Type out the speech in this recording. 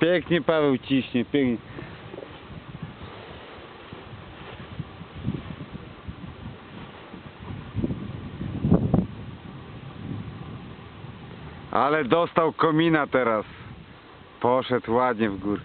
Pięknie Paweł ciśnie, pięknie. Ale dostał komina teraz. Poszedł ładnie w górę.